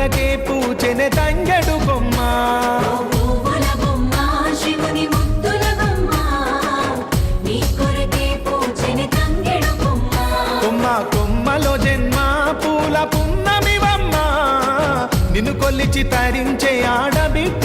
కొరకే పూచెన తంగడు బొమ్మ. కొమ్మ కొమ్మలో జన్మ పూల పున్నమివమ్మ. నిన్ను కొల్లిచి తరించే ఆడబిడ్డ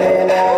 మరింత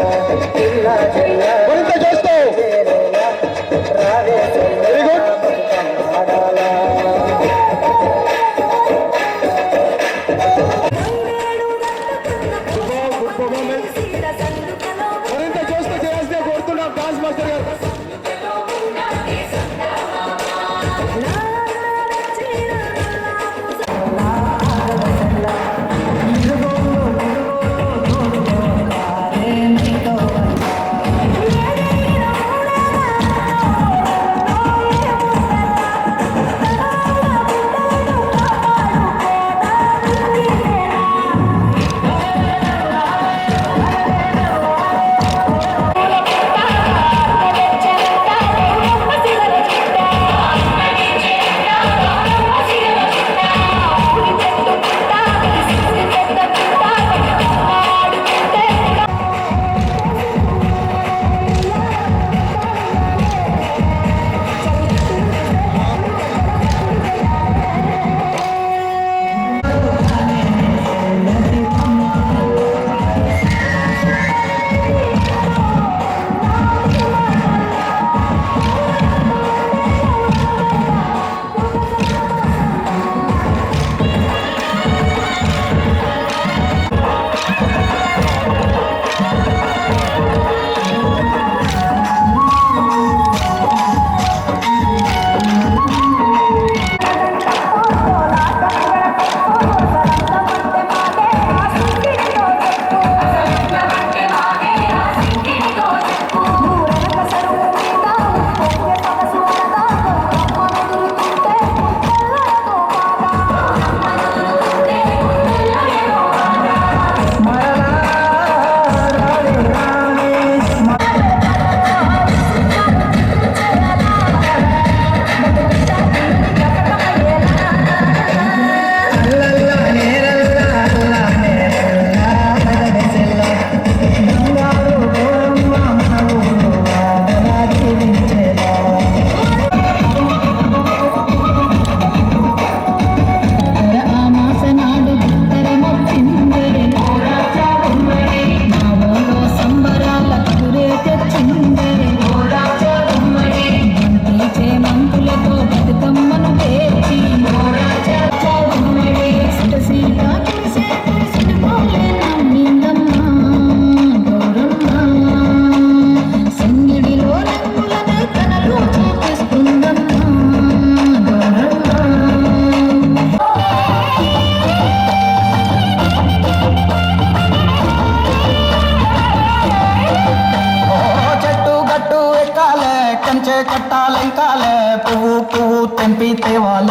பட்டாலங்கால பூவு பூவு தெம்பி தேவால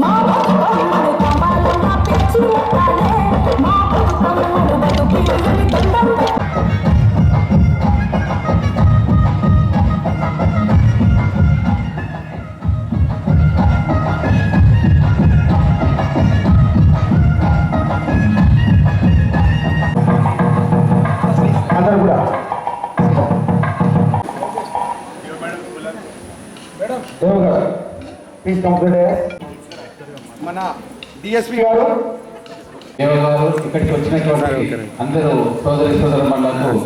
மா దేవు గారు ప్లీజ్ కంప్లీట్ మన డిఎస్పి గారు. దేవ గారు ఇక్కడికి వచ్చినటువంటి అందరూ సోదరి సోదరులకు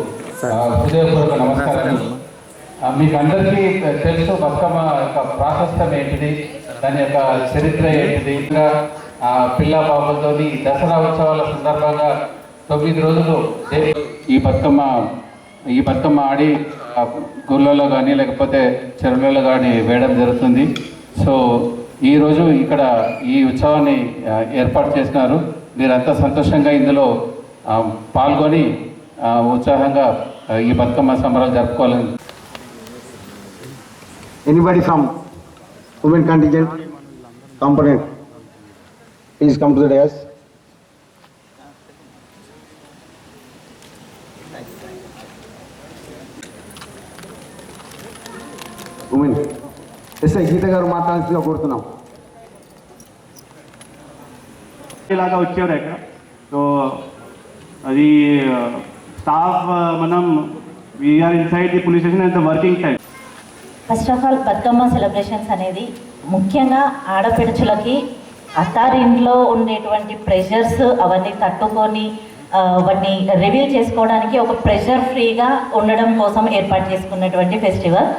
హృదయపూర్వక నమస్కారాలు. ఆ, మీకు అందరికీ తెలుసు బతుకమ్మ యొక్క ప్రాశస్త్యం ఏంటిది దాని యొక్క చరిత్ర ఏంటిది. ఇంకా ఆ, పిల్ల బాబులతోని దసరా ఉత్సవాల సందర్భంగా తొమ్మిది రోజులు ఈ బతుకమ్మ ఈ బతుకమ్మ ఆడి గుళ్ళలో కానీ లేకపోతే చెరువులలో కానీ వేయడం జరుగుతుంది. సో ఈరోజు ఇక్కడ ఈ ఉత్సవాన్ని ఏర్పాటు చేసినారు. మీరంతా సంతోషంగా ఇందులో పాల్గొని ఉత్సాహంగా ఈ బతుకమ్మ సంబరాలు జరుపుకోవాలని. Anybody from women contingent? Component, please complete to. Women. SI Geetha గారు మాట్లాడాల్సిందిగా కోరుతున్నాం. ఇలాగా వచ్చారు ఇక్కడ. సో అది స్టాఫ్ మనం we are inside the police station and the working time first of all Bathukamma celebrations అనేది ముఖ్యంగా ఆడపిడుచులకి అత్తారింట్లో ఉండేటువంటి ప్రెషర్స్ అవన్నీ తట్టుకొని వాటిని రివీల్ చేసుకోవడానికి ఒక ప్రెషర్ ఫ్రీగా ఉండడం కోసం ఏర్పాటు చేసుకున్నటువంటి ఫెస్టివల్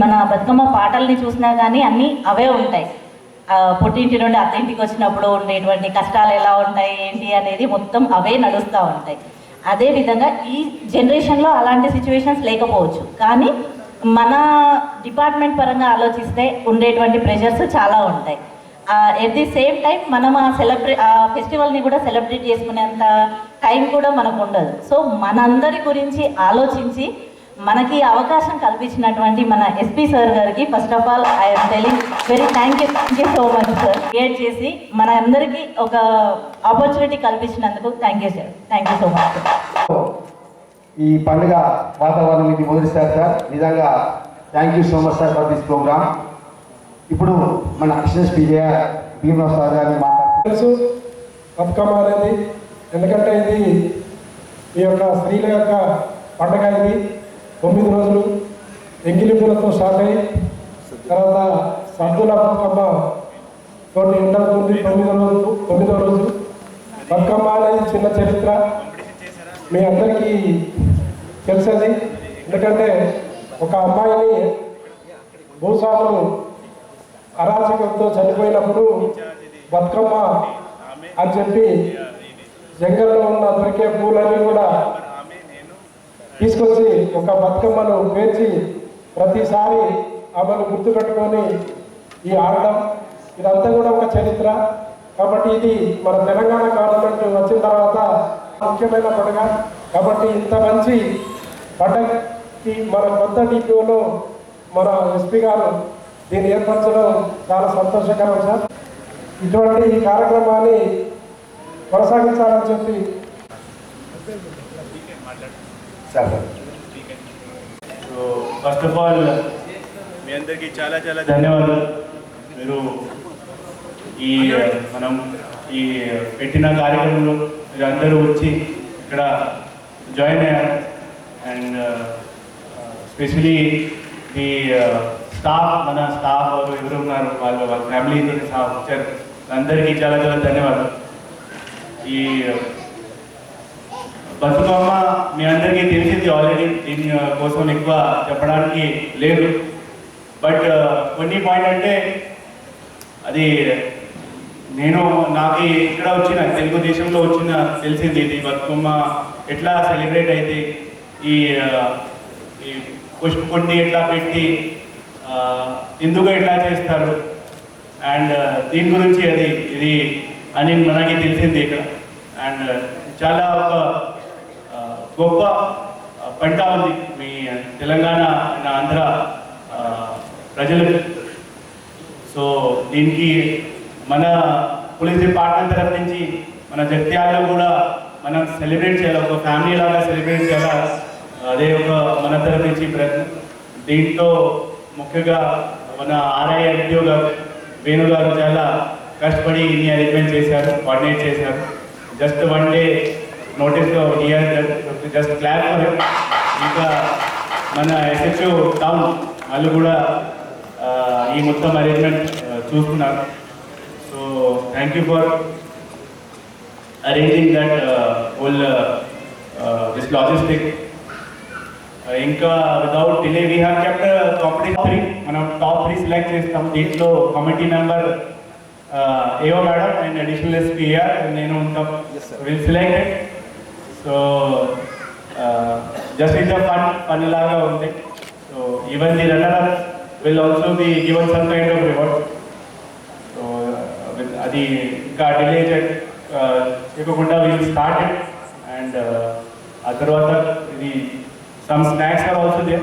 మన బతుకమ్మ పాటల్ని చూసినా కానీ అన్నీ అవే ఉంటాయి. పుట్టింటి నుండి అత్తింటికి వచ్చినప్పుడు ఉండేటువంటి కష్టాలు ఎలా ఉంటాయి ఏంటి అనేది మొత్తం అవే నడుస్తూ ఉంటాయి. అదేవిధంగా ఈ జనరేషన్లో అలాంటి సిచ్యువేషన్స్ లేకపోవచ్చు. కానీ మన డిపార్ట్మెంట్ పరంగా ఆలోచిస్తే ఉండేటువంటి ప్రెషర్స్ చాలా ఉంటాయి. ఎట్ ది సేమ్ టైం మనం ఆ సెలబ్రే ఆ ఫెస్టివల్ని కూడా సెలబ్రేట్ చేసుకునేంత టైం కూడా మనకు ఉండదు. సో మనందరి గురించి ఆలోచించి మనకి అవకాశం కల్పించినటువంటి మన ఎస్పీ సార్ గారికి first of all I'm telling very thank you thank you so much sir create చేసి మన అందరికీ ఒక ఆపర్చునిటీ కల్పించినందుకు thank you sir thank you so much sir ఈ పండుగ వాతావరణం ఇది మొదటిసారి సార్ నిజంగా thank you so much sir for this programme ఇప్పుడు మన ఎస్ఎస్ విజయ భీమరావు సార్ గారిని తెలుసు బతుకమ్మ అనేది ఎందుకంటే ఇది ఈ యొక్క స్త్రీల యొక్క పండగ ఇది. తొమ్మిది రోజులు ఎంగిలి పూలతో స్టార్ట్ అయ్యి తర్వాత సద్దుల బతుకమ్మ తోటి ఎండవుతుంది తొమ్మిదో రోజు తొమ్మిదో రోజు. బతుకమ్మ అనేది చిన్న చరిత్ర. మీ అందరికీ తెలిసేది. ఎందుకంటే ఒక అమ్మాయిని భూస్వాములు అరాచకంతో చనిపోయినప్పుడు బతుకమ్మ అని చెప్పి జంగల్లో ఉన్న దొరికే పూలన్నీ కూడా తీసుకొచ్చి ఒక బతుకమ్మను పేర్చి ప్రతిసారి ఆమెను గుర్తుపెట్టుకొని ఈ ఆడడం ఇదంతా కూడా ఒక చరిత్ర. కాబట్టి ఇది మన తెలంగాణ గవర్నమెంట్ వచ్చిన తర్వాత ముఖ్యమైన పండుగ. కాబట్టి ఇంత మంచి పండగకి మన కొత్త డిపిఓలో మన ఎస్పీ గారు దీన్ని ఏర్పరచడం చాలా సంతోషకరం సార్. ఇటువంటి ఈ కార్యక్రమాన్ని కొనసాగించాలని చెప్పి సో ఫస్ట్ ఆఫ్ ఆల్ మీ అందరికీ చాలా చాలా ధన్యవాదాలు. మీరు ఈ మనం ఈ పెట్టిన కార్యక్రమంలో మీరు అందరూ వచ్చి ఇక్కడ జాయిన్ అయ్యారు. అండ్ స్పెషలీ ఈ స్టాఫ్ మన స్టాఫ్ ఎవరు ఉన్నారు వాళ్ళు వాళ్ళ ఫ్యామిలీతో సహా వచ్చారు. అందరికీ చాలా చాలా ధన్యవాదాలు. ఈ బతుకమ్మ మీ అందరికీ తెలిసింది ఆల్రెడీ దీని కోసం ఎక్కువ చెప్పడానికి లేదు. బట్ కొన్ని పాయింట్ అంటే అది నేను నాకు ఇక్కడ వచ్చిన తెలుగుదేశంలో వచ్చిన తెలిసింది ఇది. బతుకమ్మ ఎట్లా సెలబ్రేట్ అయితే ఈ ఆ, ఈ పుష్ప కొన్ని ఎట్లా పెట్టి ఎందుకు ఎట్లా చేస్తారు? అండ్ దీని గురించి అది ఇది అని మనకి తెలిసింది ఇక్కడ. అండ్ చాలా ఒక గొప్ప ఆ, పంట ఉంది మీ తెలంగాణ అండ్ ఆంధ్ర ప్రజలు ప్రజలకు. సో దీనికి మన పోలీస్ డిపార్ట్మెంట్ తరఫు నుంచి మన జగిత్యాలలో కూడా మనం సెలబ్రేట్ చేయాలి ఒక ఫ్యామిలీ లాగా సెలబ్రేట్ చేయాలి? అదే ఒక మన తరఫు నుంచి ప్రయత్నం దీంట్లో ముఖ్యంగా మన ఆర్ఐ ఎంపీఓ గారు వేణు గారు చాలా కష్టపడి ఇన్ని అరేంజ్మెంట్ చేశారు కోఆర్డినేట్ చేశారు. Just one day notice just class ఇంకా మన ఎస్హెచ్ఓ టౌన్ వాళ్ళు కూడా ఈ మొత్తం అరేంజ్మెంట్ చూస్తున్నారు. So thank you for uh, uh, this logistic. Uh, ఇంకా without delay we have kept competition three మనం టాప్ త్రీ సెలెక్ట్ చేస్తాం. దీంట్లో committee member AO madam and additional SPR నేను ఉంటాం. Will selected so just is fun fun లాగా ఉంది. So even the runner will also be given some kind of reward so అది ఇంకా delay చేయకుండా will start and ఆ తర్వాత ఇది some snacks are also there